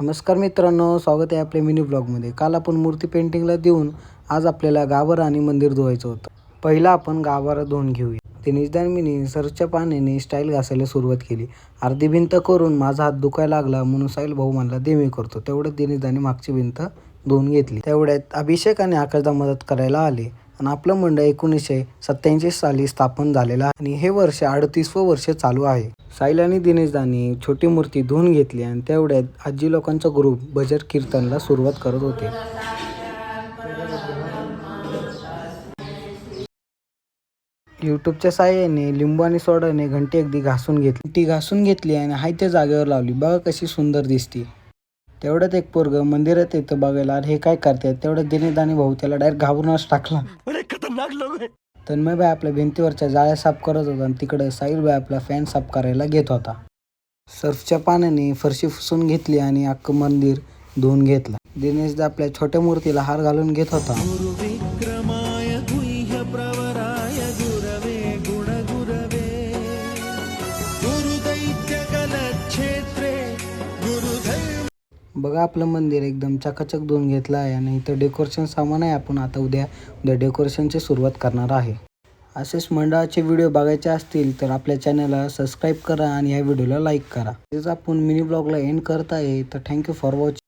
नमस्कार मित्रांनो स्वागत आहे आपल्या मिनी ब्लॉगमध्ये काल आपण मूर्ती पेंटिंगला देऊन आज आपल्याला गाभारा आणि मंदिर धुवायचं होतं. पहिला आपण गाभारा धुवून घेऊया. दिनेशदान मिनी सरच्या पाण्याने स्टाईल घासायला सुरुवात केली. अर्धी भिंत करून माझा हात दुखायला लागला म्हणून साईल भाऊ म्हणला दे मी करतो तेवढ्यात दिनेशदाने मागची भिंत धुवून घेतली. तेवढ्यात अभिषेक आणि आकाशदा मदत करायला आले. आणि आपलं मंडळ एकोणीसशे सत्याऐंशी साली स्थापन झालेलं आहे. आणि हे वर्ष अडतीसवं वर्ष चालू आहे. साईल आणि दिनेशदानी छोटी मूर्ती धुवून घेतली आणि तेवढ्यात आजी लोकांचा ग्रुप भजर कीर्तनला सुरुवात करत होते. यूट्यूबच्या साह्याने लिंबू आणि सोडाने घंटी अगदी घासून घेतली. ती घासून घेतली आणि हाय त्या जागेवर लावली. बघा कशी सुंदर दिसती. तेवढ्यात एक पोरग मंदिरात येतं बघायला. अरे हे काय करतात? तेवढ्यात दिनेदानी भाऊ त्याला डायरेक्ट घाबरूनच टाकला. तन्मयभाई आपल्या भिंतीवरच्या जाळ्या साफ करत होता आणि तिकडे साहिलभाई आपला फॅन साफ करायला घेत होता. सर्फच्या पाण्याने फरशी पुसून घेतली आणि अख्खं मंदिर धुवून घेतला. दिनेशदा आपल्या छोट्या मूर्तीला हार घालून घेत होता. गुणगुरवे. बघा आपलं मंदिर एकदम चकाचक धुवून घेतलं आहे आणि इथं डेकोरेशन सामान आहे. आपण आता उद्या उद्या डेकोरेशनची सुरुवात करणार आहे. असेच मंडळाचे व्हिडिओ बघायचे असतील तर आपल्या चॅनलला सबस्क्राईब करा आणि या व्हिडिओला लाईक करा. तेच आपण मिनी ब्लॉगला एंड करत आहे. तर थँक्यू फॉर वॉचिंग